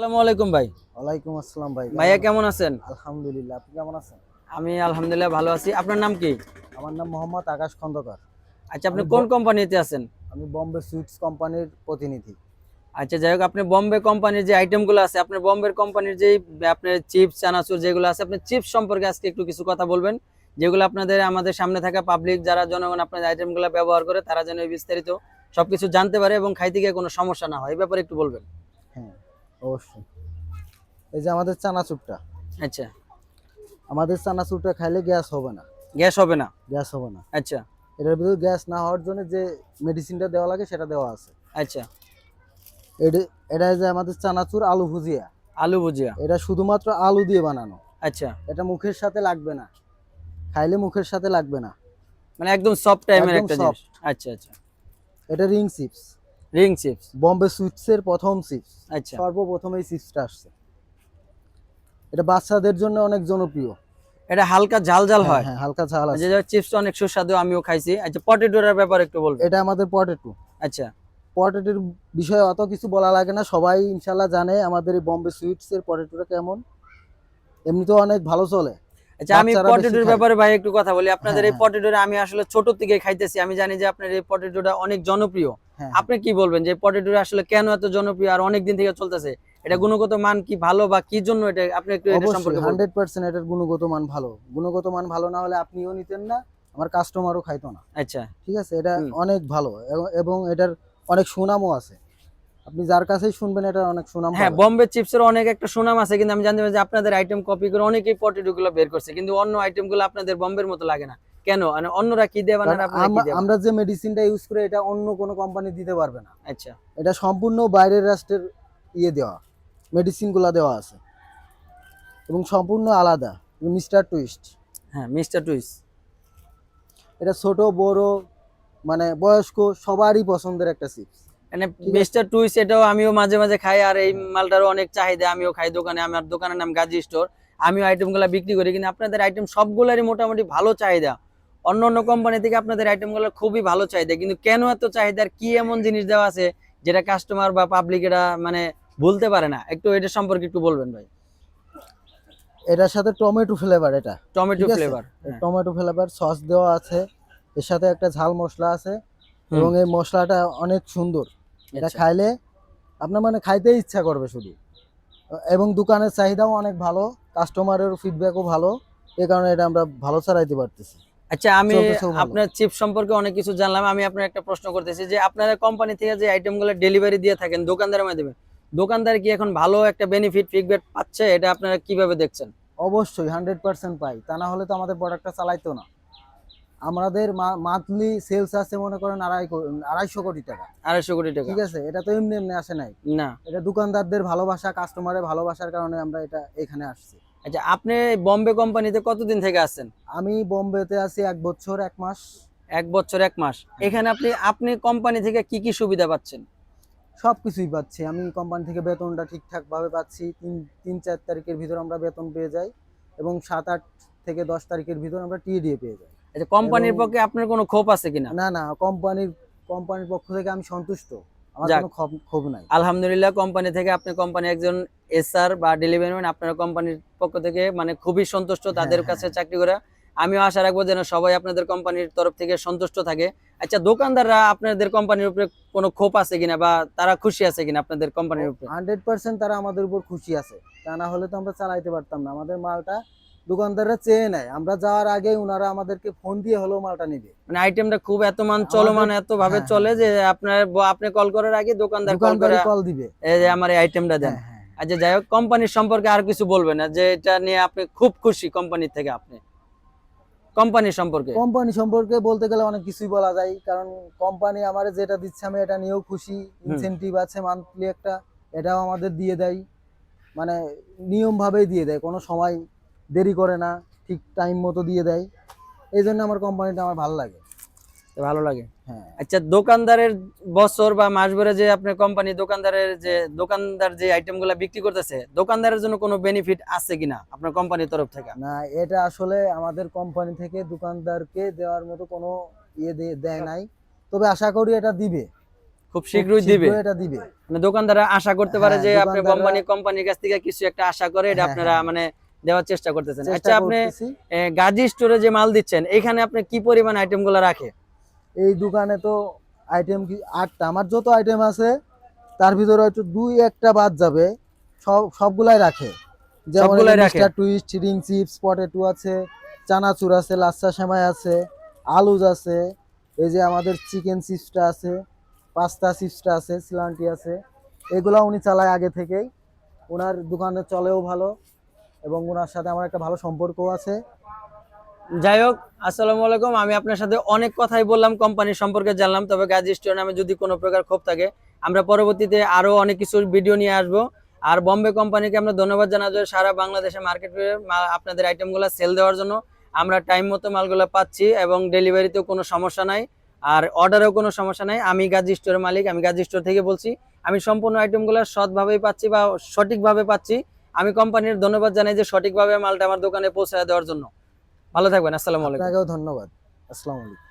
আসসালামু আলাইকুম ভাই। ওয়ালাইকুম আসসালাম ভাই। ভাইয়া কেমন আছেন? আলহামদুলিল্লাহ আপনি কেমন আছেন? আমি আলহামদুলিল্লাহ ভালো আছি। আপনার নাম কি? আমার নাম মোহাম্মদ আকাশ খন্দকার। আচ্ছা আপনি কোন কোম্পানিতে আছেন? আমি বম্বে সুইটস কোম্পানির প্রতিনিধি। আচ্ছা যাই হোক আপনি বম্বে কোম্পানির যে আইটেমগুলো আছে আপনি বম্বের কোম্পানির যে আপনার চিপস চানাচুর যেগুলো আছে আপনি চিপস সম্পর্কে আজকে একটু কিছু কথা বলবেন যেগুলো আপনাদের আমাদের সামনে থাকা পাবলিক যারা জনগণ আপনাদের আইটেমগুলো ব্যবহার করে তারা যেন বিস্তারিত সবকিছু জানতে পারে এবং খাইতে গিয়ে কোনো সমস্যা না হয় এই ব্যাপারে একটু বলবেন। হ্যাঁ। অবশ্যই। এই যে আমাদের চানাচুরটা আচ্ছা। আমাদের চানাচুরটা খাইলে গ্যাস হবে না। গ্যাস হবে না? গ্যাস হবে না। আচ্ছা। এটার ভিতরে গ্যাস না হওয়ার জন্য যে মেডিসিনটা দেওয়া লাগে সেটা দেওয়া আছে। আচ্ছা। এটা যে আমাদের চানাচুর আলু ভুজিয়া। আলু ভুজিয়া। এটা শুধুমাত্র আলু দিয়ে বানানো। আচ্ছা। এটা মুখের সাথে লাগবে না। খাইলে মুখের সাথে লাগবে না। মানে একদম সফট টাইমের একটা। জিনিস। আচ্ছা আচ্ছা। এটা ring chips ring chips Bombay সুইটসের প্রথম চিপস আচ্ছা। সর্বপ্রথম এই চিপসটা আসছে। এটা বাচ্চাদের জন্য অনেক জনপ্রিয়। এটা হালকা ঝাল ঝাল হয় হ্যাঁ। হালকা ঝাল আছে যে চিপস অনেক সুস্বাদু আমিও খাইছি। আচ্ছা পটেটোর ব্যাপারে একটু বলবেন। এটা আমাদের পটেটো আচ্ছা। পটেটোর বিষয়ে অত কিছু বলা লাগে না। সবাই ইনশাল্লাহ জানে আমাদের এই বম্বে সুইটস এর পটেটোটা কেমন। এমনিতেও অনেক ভালো চলে। আচ্ছা আমি পটেটোর ব্যাপারে ভাই একটু কথা বলি। আপনাদের এই হ্যাঁ, পটেটোটা আমি আসলে ছোট থেকে খাইতেছি। আমি জানি যে আপনার এই পটেটোটা অনেক জনপ্রিয়। হ্যাঁ আপনি কি বলবেন যে পটেটোটা আসলে কেন এত জনপ্রিয় আর অনেক দিন থেকে চলতেছে? এটা গুণগত মান কি ভালো বা কি জন্য এটা আপনি একটু এটা সম্পর্কে বলবেন? হান্ড্রেড পার্সেন্ট এটার গুণগত মান ভালো। গুণগত মান ভালো না হলে আপনিও নিতেন না আমার কাস্টমারও খাইতো না। আচ্ছা। ঠিক আছে? এটা অনেক ভালো এবং- এটার অনেক সুনামও আছে। আপনি যার কাছেই শুনবেন এটা অনেক সুনাম হ্যাঁ। বম্বে চিপসের অনেক একটা সুনাম আছে কিন্তু আমি জানতে পারি যে আপনাদের আইটেম কপি করে অনেকেই পটেটো গুলো বের করছে কিন্তু অন্য আইটেমগুলো আপনাদের বম্বের মতো লাগে না। কেন? মানে অন্যরা কি দিয়ে বানান আমরা- আমরা যে মেডিসিনটা ইউজ করে এটা অন্য কোনো কোম্পানি দিতে পারবে না। আচ্ছা। এটা সম্পূর্ণ বাইরের রাষ্ট্রের ইয়ে দেওয়া মেডিসিনগুলো দেওয়া আছে। এবং সম্পূর্ণ আলাদা মিস্টার টুইস্ট হ্যাঁ মিস্টার টুইস্ট এটা ছোট বড় মানে বয়স্ক সবারই পছন্দের একটা চিপস মানে মিস্টার টুইস্ট এটাও আমিও মাঝে মাঝে খাই আর এই মালটারও অনেক চাহিদা আমিও খাই দোকানে। আমার দোকানের নাম গাজী স্টোর আমিও আইটেমগুলো বিক্রি করি কিন্তু আপনাদের আইটেম সবগুলোরই মোটামুটি ভালো চাহিদা। অন্য অন্য কোম্পানি থেকে আপনাদের আইটেমগুলো খুবই ভালো চাহিদা কিন্তু কেন এত চাহিদার কি এমন জিনিস দেওয়া আছে যেটা কাস্টমার বা পাবলিক এরা মানে ভুলতে পারে না? একটু এটা সম্পর্কে একটু বলবেন ভাই। এটার সাথে টমেটো ফ্লেভার এটা। Tomato flavour tomato flavour sauce দেওয়া আছে। এর সাথে একটা ঝাল মশলা আছে এবং এই মশলাটা অনেক সুন্দর। এটা আচ্ছা। খাইলে আপনার মানে খাইতে ইচ্ছা করবে শুধু। এবং দোকানের চাহিদাও অনেক ভালো কাস্টমারের ফিডব্যাকও ভালো। এই কারণে এটা আমরা ভালো চালাইতে পারতেছি। আচ্ছা আমি আপনার চিপ সম্পর্কে অনেক কিছু জানলাম। আমি আপনার একটা প্রশ্ন করতেছি যে আপনাদের কোম্পানি থেকে যে আইটেমগুলো ডেলিভারি দিয়ে থাকেন দোকানদারের মাধ্যমে দোকানদার কি এখন ভালো একটা বেনিফিট ফিডব্যাক পাচ্ছে? এটা আপনারা কীভাবে দেখছেন? অবশ্যই হান্ড্রেড পার্সেন্ট পাই। তা না হলে তো আমাদের প্রোডাক্টটা চালাইতো না। আমাদের মান্থলি সেলস আছে মনে করেন আড়াই আড়াইশো কোটি টাকা। আড়াইশো কোটি টাকা। ঠিক আছে? এটা তো এমনি এমনি আসে নাই। না। এটা দোকানদারদের ভালোবাসা কাস্টমারের ভালোবাসার কারণে আমরা এটা এখানে আসছি। আচ্ছা আপনি বম্বে কোম্পানিতে কতদিন থেকে আছেন? আমি বোম্বেতে আছি এক বছর এক মাস। এক বছর এক মাস। এখানে আপনি আপনি কোম্পানি থেকে কি কি সুবিধা পাচ্ছেন? সব কিছুই পাচ্ছি। আমি কোম্পানি থেকে বেতনটা ঠিকঠাক ভাবে পাচ্ছি। তিন তিন চার তারিখের ভিতর আমরা বেতন পেয়ে যাই এবং সাত আট থেকে দশ তারিখের ভিতর আমরা টিএডিএ পেয়ে যাই। আচ্ছা কোম্পানির পক্ষে আপনার কোনো ক্ষোভ আছে কিনা? না না কোম্পানির কোম্পানির পক্ষ থেকে আমি সন্তুষ্ট। ক্ষোভ নাই। আলহামদুলিল্লাহ কোম্পানি থেকে আপনি কোম্পানি একজন এসআর বা ডেলিভারি ম্যান আপনার কোম্পানির পক্ষ থেকে মানে খুবই সন্তুষ্ট তাদের হ্যাঁ, কাছে চাকরি করে। আমিও আশা রাখব যেন সবাই আপনাদের কোম্পানির তরফ থেকে সন্তুষ্ট থাকে। আচ্ছা দোকানদাররা আপনাদের কোম্পানির উপরে কোনো ক্ষোভ আছে কিনা বা তারা খুশি আছে কিনা আপনাদের কোম্পানির উপরে? হান্ড্রেড পার্সেন্ট তারা আমাদের উপর খুশি আছে। তা না হলে তো আমরা চালাইতে পারতাম না। আমাদের মালটা দোকানদাররা চেয়ে নেয়। আমরা যাওয়ার আগে ওনারা আমাদেরকে ফোন দিয়ে হলেও মালটা নিবে। মানে আইটেমটা খুব এত মান চলমান এত ভাবে হ্যাঁ, চলে যে আপনার আপনি কল করার আগে দোকানদার কল করে কল দিবে। এই যে আমার এই আইটেমটা দেন। হ্যাঁ হ্যাঁ। আচ্ছা যাই হোক কোম্পানির সম্পর্কে আর কিছু বলবেন না যে এটা নিয়ে আপনি খুব খুশি কোম্পানির থেকে আপনি। কোম্পানির সম্পর্কে। কোম্পানি সম্পর্কে বলতে গেলে অনেক কিছুই বলা যায় কারণ কোম্পানি আমার যেটা দিচ্ছে আমি এটা নিয়েও খুশি। ইনসেনটিভ আছে মান্থলি একটা এটাও আমাদের দিয়ে দেয়। মানে নিয়ম ভাবেই দিয়ে দেয় কোনো সময় দেরি করে না ঠিক টাইম মতো দিয়ে দেয়। এই জন্য আমার কোম্পানিটা আমার ভালো লাগে। ভালো লাগে? হ্যাঁ। আচ্ছা দোকানদারের বছর বা মাস ভরে যে আপনার কোম্পানি দোকানদারের যে দোকানদার যে আইটেমগুলো বিক্রি করতেছে দোকানদারের জন্য কোনো বেনিফিট আছে কিনা আপনার কোম্পানির তরফ থেকে? না এটা আসলে আমাদের কোম্পানি থেকে দোকানদারকে দেওয়ার মতো কোনো ইয়ে দেয় নাই। তবে আশা করি এটা দিবে। খুব শীঘ্রই দিবে। এটা দিবে। মানে দোকানদাররা আশা করতে পারে হ্যাঁ, যে আপনি দোকানদাররা- কোম্পানি কোম্পানির কাছ থেকে কিছু একটা আশা করে এটা হ্যাঁ, আপনারা হ্যাঁ। মানে দেওয়ার চেষ্টা করতেছেন। আচ্ছা আপনি গাজী স্টোরে যে মাল দিচ্ছেন এখানে আপনি কি পরিমাণ আইটেমগুলো রাখে? এই দোকানে তো আইটেম কি আটটা? আমার যত আইটেম আছে তার ভিতরে হয়তো দুই একটা বাদ যাবে। সব সবগুলাই রাখে। যেমন টুইস্ট চিপস পটেটো আছে চানাচুর আছে লাচ্ছা সেমাই আছে আলুজ আছে এই যে আমাদের চিকেন চিপসটা আছে পাস্তা চিপসটা আছে সিলান্টি আছে এগুলা উনি চালায় আগে থেকেই। ওনার দোকানে চলেও ভালো। এবং ওনার সাথে আমার একটা ভালো সম্পর্ক আছে। যাই হোক, আসসালামু আলাইকুম। আমি আপনার সাথে অনেক কথাই বললাম কোম্পানি সম্পর্কে জানলাম। তবে গাজী স্টোর নামে যদি কোনো প্রকার ক্ষোভ থাকে, আমরা পরবর্তীতে আরও অনেক কিছু ভিডিও নিয়ে আসব। আর বম্বে কোম্পানিকে আমরা ধন্যবাদ জানাব সারা বাংলাদেশে মার্কেটে আপনাদের আইটেমগুলো সেল দেওয়ার জন্য আমরা টাইম মতো মালগুলো পাচ্ছি এবং ডেলিভারিতেও কোনো সমস্যা নাই, আর অর্ডারেও কোনো সমস্যা নাই। আমি গাজী স্টোরের মালিক, আমি গাজী স্টোর থেকে বলছি, আমি সম্পূর্ণ আইটেমগুলো সৎভাবেই পাচ্ছি বা সঠিকভাবে পাচ্ছি। আমি কোম্পানির ধন্যবাদ জানাই যে সঠিকভাবে মালটা আমার দোকানে পৌঁছে দেওয়ার জন্য। ভালো থাকবেন, আসসালামু আলাইকুম। ধন্যবাদ। আসসালামু আলাইকুম।